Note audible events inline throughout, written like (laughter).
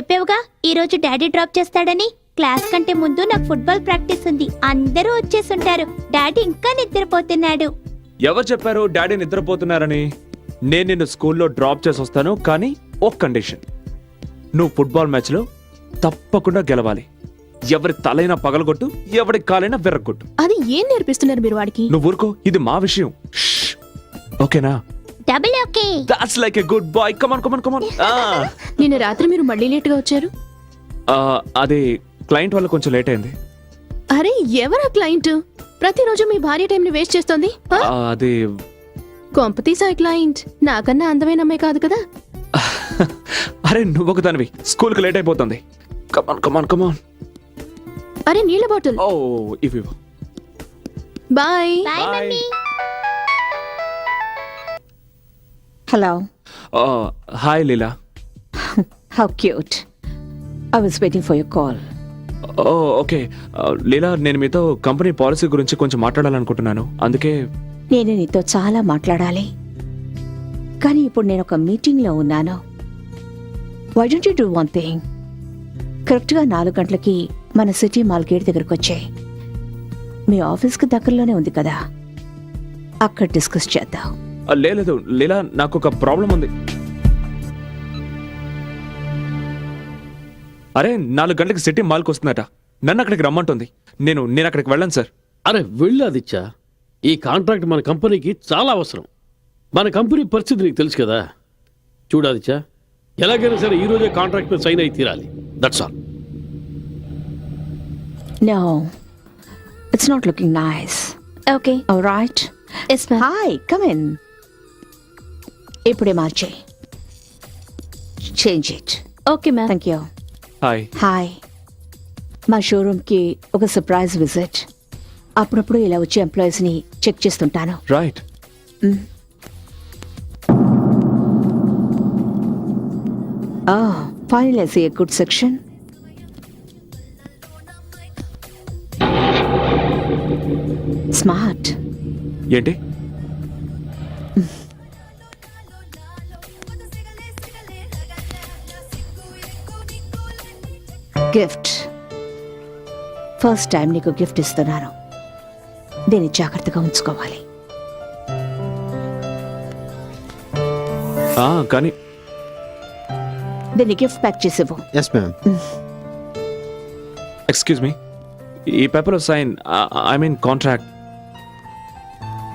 చెప్పావుగా? ఈ రోజు daddy drop చేస్తాడని? క్లాస్ కంటే ముందు నాకు ఫుట్బాల్ ప్రాక్టీస్ ఉంది. అందరూ వచ్చేసుంటారు. డాడీ ఇంకా నిద్రపోతున్నాడు. ఎవరు చెప్పారు డాడీ నిద్రపోతున్నారని? నేను నిన్ను స్కూల్లో డ్రాప్ చేసి వస్తాను కానీ ఒక కండిషన్. నువ్వు ఫుట్బాల్ మ్యాచ్లో తప్పకుండా గెలవాలి. ఎవరి తలైనా పగలగొట్టు ఎవరి కాలైనా విరగొట్టు అది ఏం నేర్పిస్తున్నారు మీరు వాడికి? నువ్వు ఊరుకో ఇది మా విషయం. షష్. ఓకేనా? Double okay that's like a good boy come on come on come on నిన్న రాత్రి మీరు మళ్ళీ లేట్గా వచ్చారు? అదే క్లయింట్ వల్ల కొంచెం లేట్ అయింది. అరే ఎవరా క్లయింట్? ప్రతిరోజు మీ భార్య టైం ని వేస్ట్ చేస్తోంది అది కొంపతీసా క్లయింట్. నాకన్నా అందమైన అమ్మాయి కాదు కదా. (laughs) అరే నువ్వు ఒక దానివి. స్కూల్కి లేట్ అయిపోతుంది. కమాన్ కమాన్ కమాన్ అరే నీళ్ళ బాటిల్. ఓ ఇవి. బాయ్. బాయ్. మమ్మీ. ఆ, hi Leela How cute. I was waiting for your call. Oh okay Leela నేను మీతో కంపెనీ పాలసీ గురించి కొంచెం మాట్లాడాలనుకుంటున్నాను. అందుకే నేను నీతో చాలా మాట్లాడాలి. కానీ ఇప్పుడు నేను ఒక మీటింగ్లో ఉన్నాను. Why don't you do one thing కరెక్ట్గా నాలుగు గంటలకి మన సిటీ మాల్ గేట్ దగ్గరకు వచ్చాయి మీ ఆఫీస్కి దగ్గరలోనే ఉంది కదా. అక్కడ డిస్కస్ చేద్దాం. లేదు లీలా నాకు ఒక ప్రాబ్లం ఉంది. అరే నాలుగు గంటలకు సిటీ మాల్కి వస్తుందట. నన్ను అక్కడికి రమ్మంటుంది. నేను నేను అక్కడికి వెళ్ళను సార్. అరే వెళ్ళు ఆదిత్య. ఈ కాంట్రాక్ట్ మన కంపెనీకి చాలా అవసరం. మన కంపెనీ పరిస్థితి నీకు తెలుసు కదా. చూడు ఆదిత్య. ఎలాగైనా సరే ఈ రోజే కాంట్రాక్ట్ మీద సైన్ అయి తీరాలి. That's all no it's not looking nice okay right yes hi come in ఇప్పుడే మార్చే. Change it okay ma'am thank you hi hi మా షోరూమ్కి ఒక సర్ప్రైజ్ విజిట్ అప్పుడప్పుడు ఇలా వచ్చే ఎంప్లాయీస్ని చెక్ చేస్తుంటాను. Right final yes A good section smart ఏంటి? గిఫ్ట్. ఫస్ట్ టైం నీకు గిఫ్ట్ ఇస్తున్నాను. దీన్ని జాగ్రత్తగా ఉంచుకోవాలి. ఆ, కానీ దీన్ని గిఫ్ట్ ప్యాక్ చేసేవు ఎస్ మ్యామ్ ఎక్స్క్యూజ్ మీ ఈ paper sign I mean contract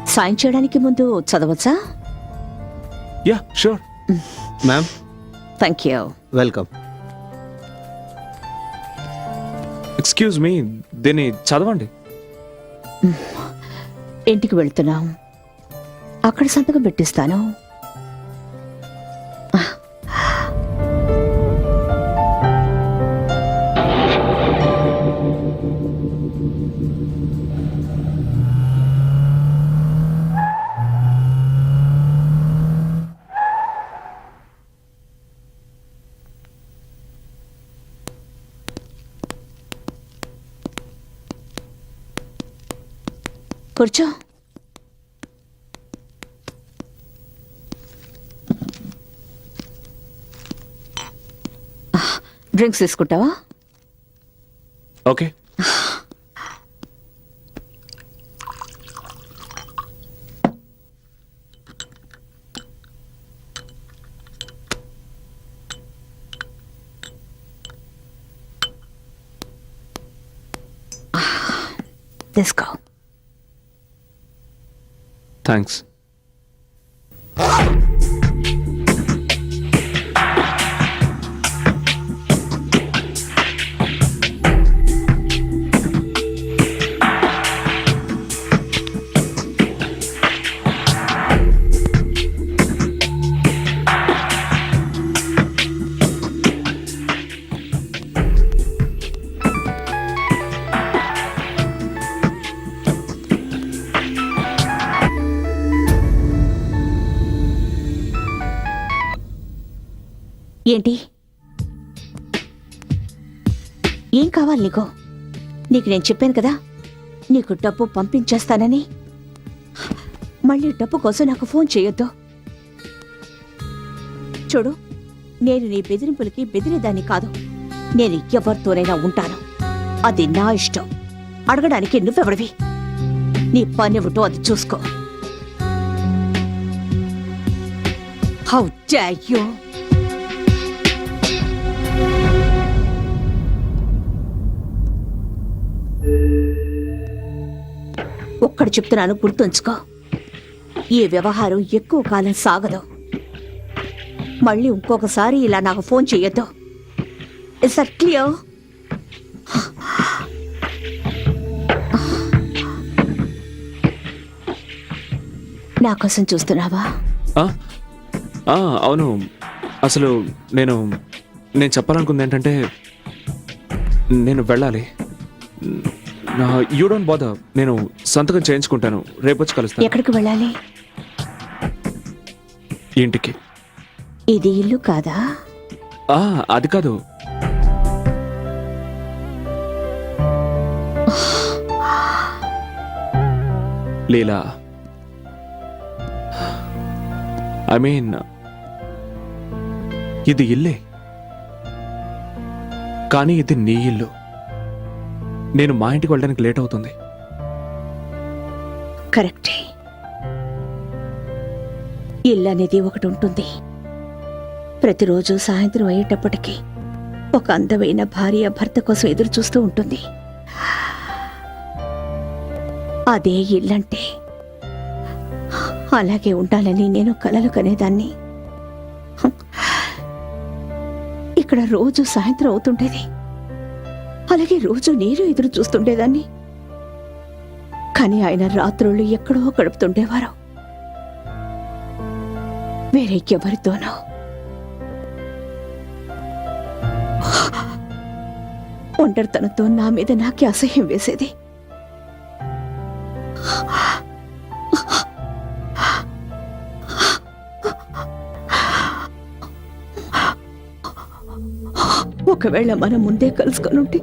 sign చేయడానికి ముందు చదవచ్చా? Yeah sure ma'am thank you welcome excuse me దీన్ని చదవండి. ఇంటికి వెళ్తున్నాం. అక్కడ సంతకం పెట్టిస్తాను. కూర్చో. డ్రింక్స్ తీసుకుంటావా? ఓకే. తీసుకో. Thanks. ఏంటి? ఏం కావాలి నీకు? నీకు నేను చెప్పాను కదా నీకు డబ్బు పంపించేస్తానని. మళ్ళీ డబ్బు కోసం నాకు ఫోన్ చేయొద్దు. చూడు నేను నీ బెదిరింపులకి బెదిరేదాన్ని కాదు. నేను ఎవరితోనైనా ఉంటాను. అది నా ఇష్టం. అడగడానికి నువ్వెవడివి? నీ పని పనివిటో అది చూసుకో. హౌ యూ ఒక్కడు చెప్తున్నాను గుర్తుంచుకో. ఈ వ్యవహారం ఎక్కువ కాలం సాగదు. మళ్ళీ ఇంకొకసారి ఇలా నాకు ఫోన్ చేయొద్దు. ఇస్ క్లియర్ నా కోసం చూస్తున్నావా? అవును. అసలు నేను నేను చెప్పాలనుకుంది ఏంటంటే నేను వెళ్ళాలి. యూ డోంట్ బాధ నేను సంతకం చేయించుకుంటాను. రేపొచ్చి కలుస్తాను. ఎక్కడికి వెళ్ళాలి? ఇంటికి. ఇది ఇల్లు కాదా? ఆ, అది కాదు. లీలా. ఐ మీన్ ఇది ఇల్లే. కానీ ఇది నీ ఇల్లు. నేను మా ఇంటికి వెళ్ళడానికి లేట్ అవుతుంది. కరెక్టే. ఇల్లు అనేది ఒకటి ఉంటుంది. ప్రతిరోజు సాయంత్రం అయ్యేటప్పటికి ఒక అందమైన భార్య భర్త కోసం ఎదురు చూస్తూ ఉంటుంది. అదే ఇల్లంటే అలాగే ఉండాలని నేను కలలు కనేదాన్ని ఇక్కడ రోజు సాయంత్రం అవుతుండేది. అలాగే రోజు నేను ఎదురు చూస్తుండేదాన్ని. కానీ ఆయన రాత్రుళ్ళు ఎక్కడో గడుపుతుండేవారు. వేరే ఎవరితోనో ఒంటరితనంతో నా మీద నాకే అసహ్యం వేసేది. ఒకవేళ మనం ముందే కలుసుకొని ఉంటే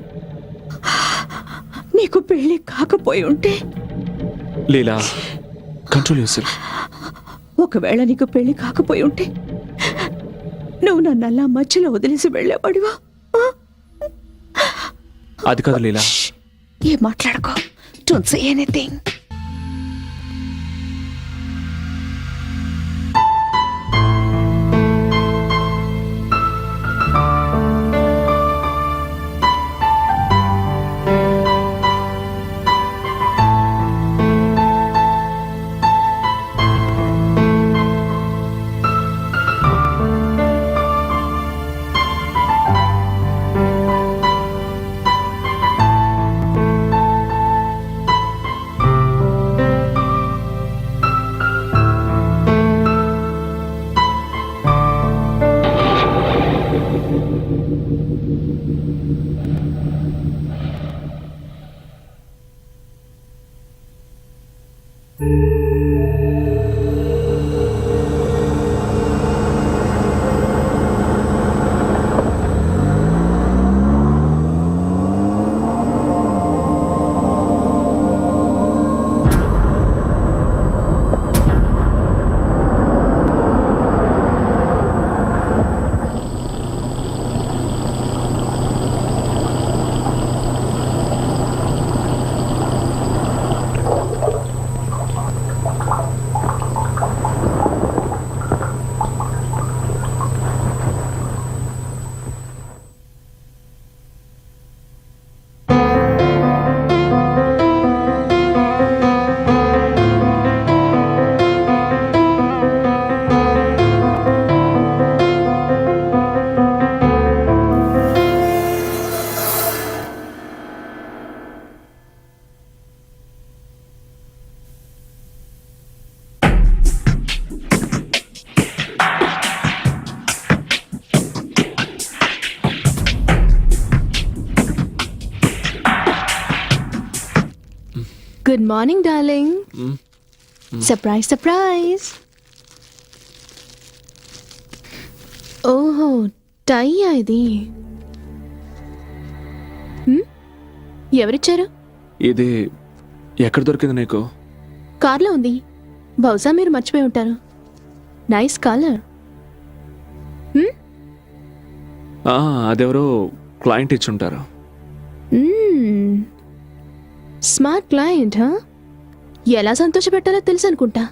నీకు పెళ్ళి కాకపోయి ఉంటే. లీలా కంట్రోల్ ఒకవేళ నీకు పెళ్ళి కాకపోయి ఉంటే నువ్వు నన్ను అలా మధ్యలో వదిలేసి వెళ్ళేవాడివా? అది కాదు లీలా. ఏం మాట్లాడుకో. Don't say anything good morning darling. Surprise surprise ఓహో టై ఇది? ఎవరిచ్చారు? ఇది ఎక్కడ దొరికింది నీకు? కార్లో ఉంది. బహుశా మీరు మర్చిపోయి ఉంటారు. నైస్ కలర్ ఆ, అదెవరో క్లయింట్ ఇచ్చుంటారు స్మార్ట్ క్లయింట్? ఎలా సంతోషపెట్టాలో తెలుసు అనుకుంటా.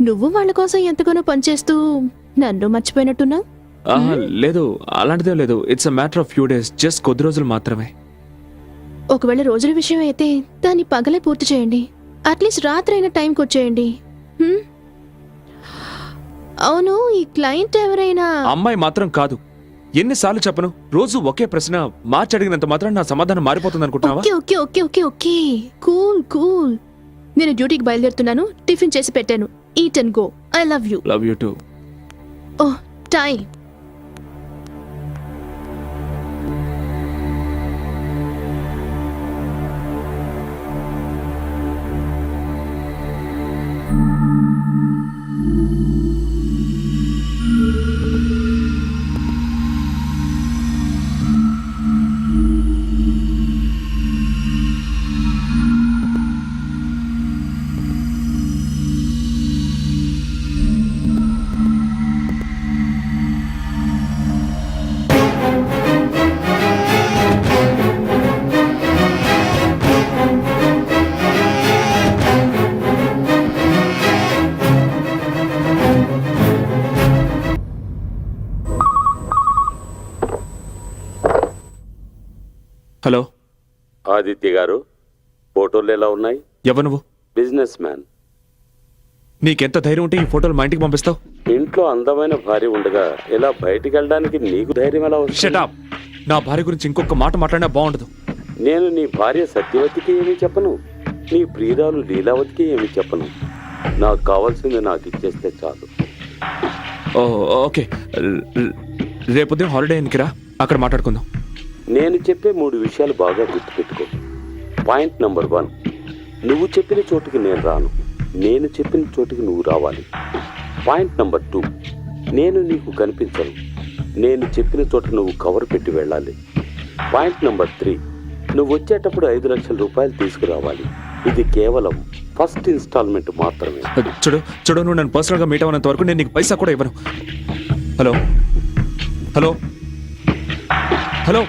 నువ్వు వాళ్ళ కోసం ఎంతగానో పనిచేస్తూ నన్ను మర్చిపోయినట్టున్నావు? ఆహా, లేదు అలాంటిదే లేదు. It's a matter of few days just కొద్ది రోజులు మాత్రమే. ఒకవేళ రోజుల విషయం అయితే దాన్ని పగలే పూర్తి చేయండి. అట్లీస్ట్ రాత్రి అయిన టైంకి వచ్చేయండి. హ్మ్? అవును ఈ క్లయింట్ ఎవరైనా అమ్మాయి మాత్రం కాదు. ఎన్నిసార్లు చెప్పను? రోజు ఒకే ప్రశ్న మార్చి అడిగినంత మాత్రం నా సమాధానం మారిపోతుంది అనుకుంటున్నావా? Okay okay okay okay okay. Cool cool. నేను డ్యూటీకి బయలుదేరుతున్నాను టిఫిన్ చేసి పెట్టాను. Eat and go. I love you. Love you too. Oh time. Aditya garu ఫోటోలు ఎలా ఉన్నాయి? ఎవరు నువ్వు? Business man. నీకెంత ధైర్యం ఉంటే ఈ ఫోటోలు మా ఇంటికి పంపిస్తావు? ఇంట్లో అందమైన భార్య ఉండగా ఇలా బయటికి వెళ్ళడానికి నీకు ధైర్యం ఎలా వస్తుంది? షటాప్ నా భార్య గురించి ఇంకొక మాట మాట్లాడినా బాగుండదు. నేను నీ భార్య సత్యవతికి ఏమీ చెప్పను. నీ ప్రియురాలు లీలావతికి ఏమీ చెప్పను. నాకు కావాల్సింది నాకు ఇచ్చేస్తే చాలు. Oh okay. రేపు ఉదయం హాలిడే ఎన్నికిరా అక్కడ మాట్లాడుకుందాం. నేను చెప్పే మూడు విషయాలు బాగా గుర్తుపెట్టుకో. పాయింట్ నెంబర్ వన్ నువ్వు చెప్పిన చోటుకి నేను రాను. నేను చెప్పిన చోటుకి నువ్వు రావాలి. పాయింట్ నెంబర్ టూ నేను నీకు కనిపించను. నేను చెప్పిన చోట నువ్వు కవర్ పెట్టి వెళ్ళాలి. పాయింట్ నెంబర్ త్రీ నువ్వు వచ్చేటప్పుడు ఐదు లక్షల రూపాయలు తీసుకురావాలి. ఇది కేవలం ఫస్ట్ ఇన్స్టాల్మెంట్ మాత్రమే. చూడు చూడు నువ్వు నన్ను పర్సనల్గా మీట్ అవ్వనంత వరకు నేను నీకు పైసా కూడా ఇవ్వను. Hello hello hello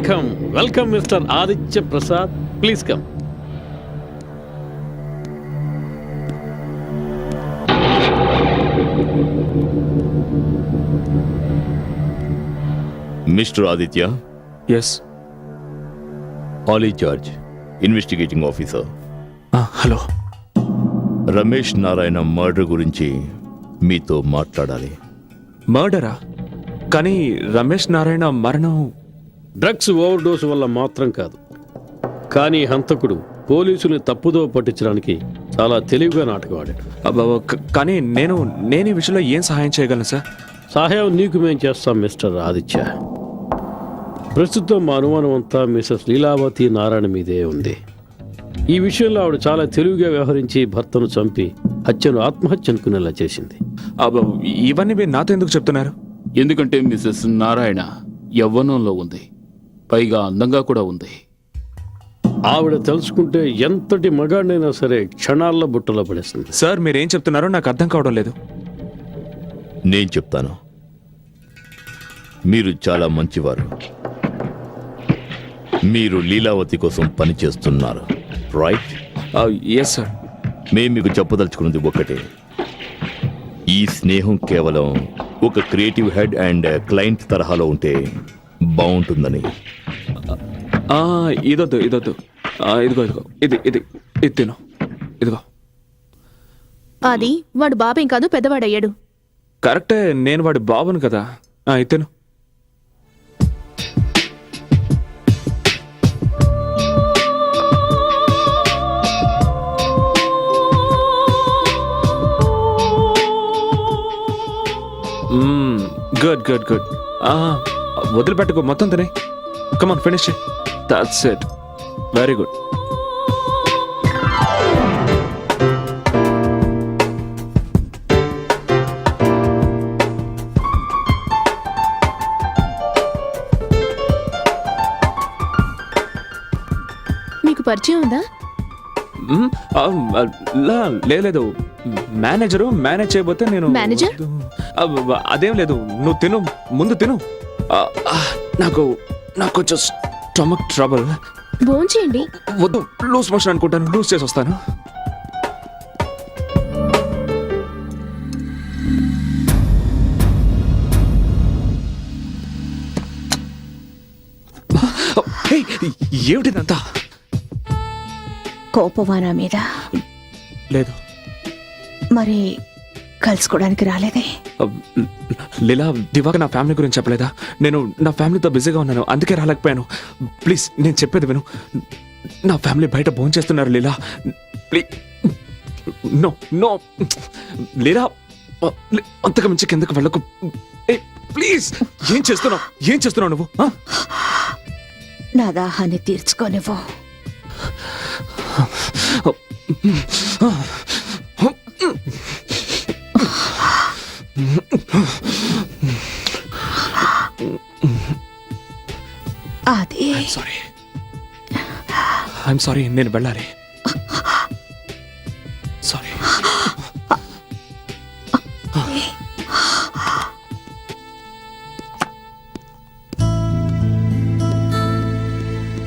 welcome welcome mister Aditya Prasad. Please come. Mister Aditya? Yes Ali George investigating officer hello Ramesh Narayana murder గురించి మీతో మాట్లాడాలి. మర్డరా కానీ రమేష్ నారాయణ మరణం డ్రగ్స్ ఓవర్ డోస్ వల్ల మాత్రం కాదు. కానీ హంతకుడు పోలీసుల్ని తప్పుదో పట్టించడానికి చాలా తెలివిగా నాటకం ఆడాడు. అబ్బబ్బ, క- కానీ నేను నేను ఈ విషయంలో ఏం సహాయం చేయగలను సార్? సహాయం నీకు మేం చేస్తాం మిస్టర్ ఆదిత్య. ప్రస్తుతం మా అనుమానం అంతా మిసెస్ లీలావతి నారాయణ మీదే ఉంది. ఈ విషయంలో ఆవిడ చాలా తెలివిగా వ్యవహరించి భర్తను చంపి హత్యను ఆత్మహత్య అనుకునేలా చేసింది. అబ్బ, ఇవన్నీ మీరు నాతో ఎందుకు చెప్తున్నారు? ఎందుకంటే మిసెస్ నారాయణ యవ్వనంలో ఉంది. పైగా అందంగా కూడా ఉంది. ఆవిడ తెలుసుకుంటే ఎంతటి మగాడినైనా సరే క్షణాల్లో బుట్టలో పడేస్తుంది. సార్ మీరేం చెప్తున్నారో నాకు అర్థం కావడం లేదు. నేను చెప్తాను. మీరు చాలా మంచివారు. మీరు లీలావతి కోసం పనిచేస్తున్నారు రైట్ ఎస్ సార్ మేము మీకు చెప్పదలుచుకున్నది ఒకటే ఈ స్నేహం కేవలం ఒక క్రియేటివ్ హెడ్ అండ్ క్లయింట్ తరహాలో ఉంటే బాగుంటుందని. ఇదొద్దు ఇదొద్దు. ఆ, ఇదిగో ఇదిగో. ఇది ఇది ఇది తిను. ఇదిగో. అది వాడు బాబేం కాదు పెద్దవాడయ్యాడు. కరెక్టే నేను వాడి బాబును కదా. ఆ, ఇది తిను. Good good good. వదిలిపెట్టకు మొత్తం తినే. Come on finish that's it very good మీకు పరిచయం ఉందా? లేదు మేనేజరు మేనేజ్ చేయబోతే నేను మేనేజర్ అదేం లేదు. నువ్వు తిను ముందు తిను. నాకు నాకు కొంచెం స్టమక్ ట్రబుల్ భోంచేయండి వద్దు లూజ్ మోషన్ అనుకుంటాను లూజ్ చేసి వస్తాను. ఏమిటిదంతా? కోపవానా మీద? లేదు. మరి కలుసుకోవడానికి రాలేదే. లీలా దివాక నా ఫ్యామిలీ గురించి చెప్పలేదా? నేను నా ఫ్యామిలీతో బిజీగా ఉన్నాను అందుకే రాలేకపోయాను. ప్లీజ్ నేను చెప్పేది విను. నా ఫ్యామిలీ బయట భోజనం చేస్తున్నారు Leela. Please no no. Leela అంతకు మించి కిందకు వెళ్ళకు. ప్లీజ్ ఏం చేస్తున్నావు? ఏం చేస్తున్నావు నువ్వు? నా దాహాన్ని తీర్చుకోనివ్వు అది సారీ ఐఎమ్ సారీ నేను వెళ్ళాలి. Sorry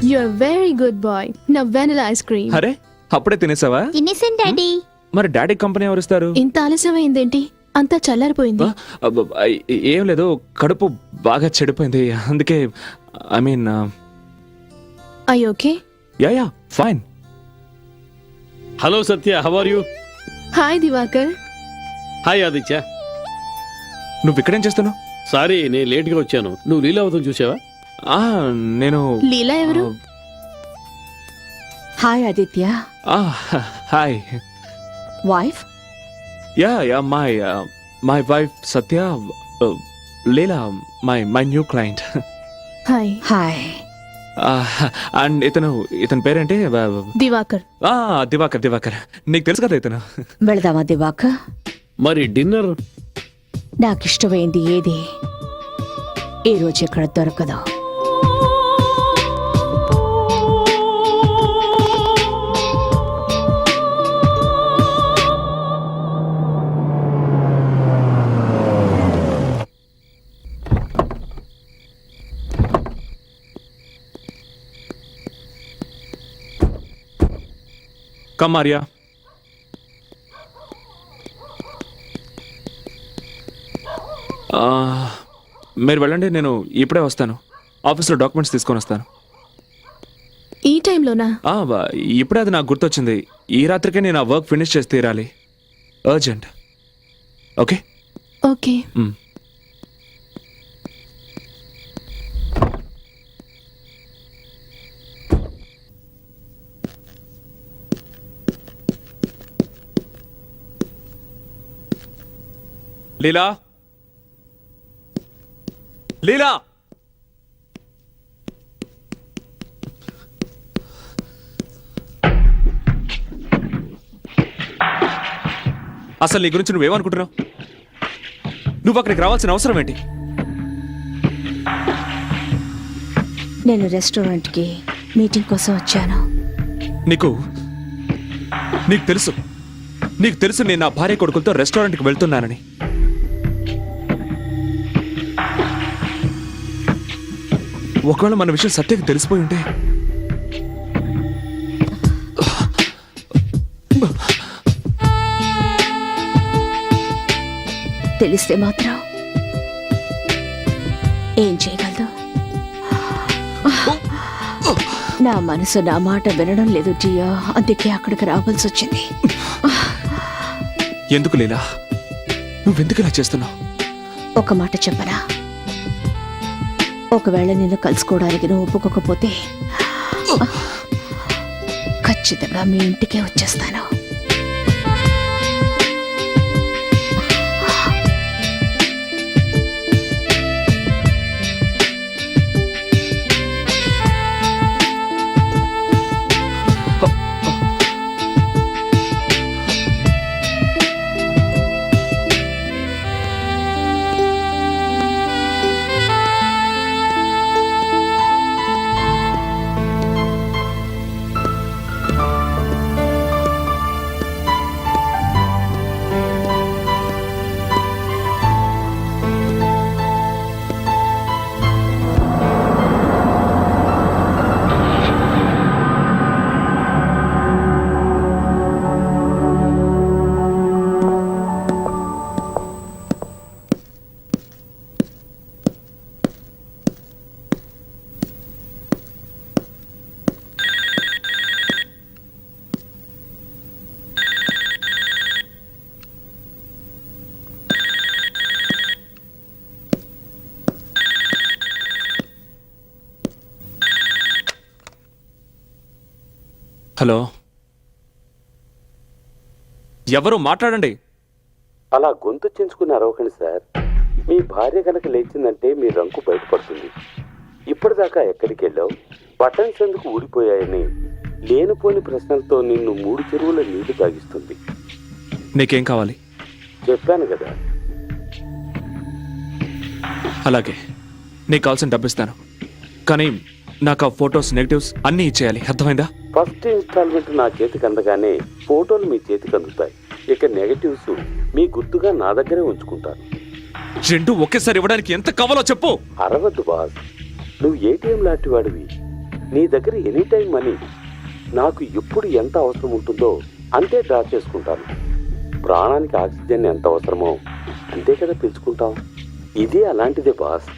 you are very good boy నా వెనిలా ఐస్ క్రీమ్ అరే అప్పుడే తినేసావా? తినేసాను డాడీ. మరి డాడీ కంపెనీ ఎవరు ఇస్తారు ఇంత ఆలస్యమైందేంటి? అంతా చల్లారిపోయింది. అబ్బ, ఏం లేదు కడుపు బాగా చెడిపోయింది. అందుకే I mean I okay yeah yeah fine hello Satya how are you hi Diwakar hi Aditya నువ్వు ఇక్కడేం చేస్తున్నావు? సారీ నేను లేట్గా వచ్చాను. నువ్వు లీలావతం చూసావా? ఆ, నేను లీలా ఎవరు? హాయ్ ఆదిత్య ఆ, hi wife yeah yeah my my wife Satya uh, Leela my my new client hi hi and ఇతను ఇతని పేరేంటి? దివాకర్. ఆ, దివాకర్ దివాకర్. నీకు తెలుసు కదా ఇతను. వెళదామా దివాక మరి డిన్నర్? నాకిష్టమైంది ఏది? ఈ రోజు ఇక్కడ దొరకదు. ఆర్యా ఆ, మీరు వెళ్ళండి నేను ఇప్పుడే వస్తాను. ఆఫీస్లో డాక్యుమెంట్స్ తీసుకొని వస్తాను. ఈ టైంలోనా? ఇప్పుడే అది నాకు గుర్తొచ్చింది. ఈ రాత్రికే నేను ఆ వర్క్ ఫినిష్ చేసి తీరాలి. Urgent okay okay Leela? Leela? అసలు నీ గురించి నువ్వేమనుకుంటున్నావు? నువ్వు అక్కడికి రావాల్సిన అవసరం ఏంటి? నేను రెస్టారెంట్కి మీటింగ్ కోసం వచ్చాను. నీకు నీకు తెలుసు. నీకు తెలుసు నేను నా భార్య కొడుకులతో రెస్టారెంట్కి వెళ్తున్నానని. ఒకవేళ మన విషయం సత్యకి తెలిసిపోయి ఉంటే. తెలిస్తే మాత్రం ఏం చేయగలదు? నా మనసు నా మాట వినడం లేదు జియా. అందుకే అక్కడికి రావాల్సి వచ్చింది. ఎందుకు లీలా? నువ్వెందుకు ఇలా చేస్తున్నావు? ఒక మాట చెప్పనా? ఒకవేళ నిన్ను కలుసుకోవడానికి నువ్వు ఒప్పుకోకపోతే ఖచ్చితంగా మీ ఇంటికే వచ్చేస్తాను. హలో. ఎవరు మాట్లాడండి. అలా గొంతు చించుకుని అరవకండి సార్ మీ భార్య కనుక లేచిందంటే మీ రంకు బయటపడుతుంది. ఇప్పటిదాకా ఎక్కడికి వెళ్ళావు బటన్స్ ఎందుకు ఊడిపోయాయని? లేనిపోని ప్రశ్నలతో నిన్ను మూడు చెరువుల నీళ్ళు తాగిస్తుంది. నీకేం కావాలి? చెప్పాను కదా. అలాగే. నీకు కావాల్సిన డబ్బు ఇస్తాను. కానీ నాకు ఆ ఫొటోస్ నెగటివ్స్ అన్నీ ఇచ్చేయాలి. అర్థమైందా? ఫస్ట్ ఇన్స్టాల్మెంట్ నా చేతికి అందగానే ఫోటోలు మీ చేతికి అందుతాయి. ఇక నెగటివ్స్ మీ గుర్తుగా నా దగ్గరే ఉంచుకుంటాను. రెండు ఒకేసారి ఇవ్వడానికి ఎంత కావాలో చెప్పు. అరవద్దు బాస్. నువ్వు ఏటీఎం లాంటి వాడివి. నీ దగ్గర ఎనీ టైం మనీ నాకు ఎప్పుడు ఎంత అవసరం ఉంటుందో అంతే డ్రా చేసుకుంటాను. ప్రాణానికి ఆక్సిజన్ ఎంత అవసరమో అంతే కదా పిలుచుకుంటాం ఇది అలాంటిదే బాస్.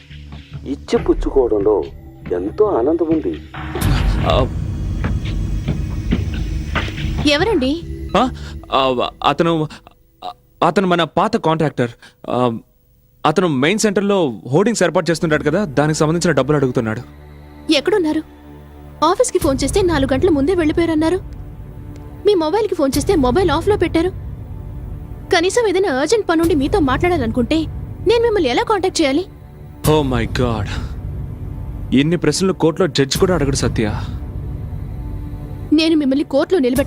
ఇచ్చి పుచ్చుకోవడంలో ఎంతో ఆనందం ఉంది. ఆ, ఎవరండి? అతను అతను మన పాత కాంట్రాక్టర్. అతను మెయిన్ సెంటర్లో హోర్డింగ్స్ ఏర్పాటు చేస్తుంటాడు కదా దానికి సంబంధించిన డబ్బులు అడుగుతున్నాడు. ఎక్కడున్నారు? ఆఫీస్కి ఫోన్ చేస్తే నాలుగు గంటల ముందే వెళ్ళిపోయారన్నారు. మీ మొబైల్కి ఫోన్ చేస్తే మొబైల్ ఆఫ్లో పెట్టారు. కనీసం ఏదైనా అర్జెంట్ పనుండి మీతో మాట్లాడాలనుకుంటే నేను మిమ్మల్ని ఎలా కాంటాక్ట్ చేయాలి? Oh my god. ఇన్ని ప్రశ్నలు కోర్టులో జడ్జి కూడా అడగడు సత్య. నేను మిమ్మల్ని కోర్టులో నిలబెట్టడం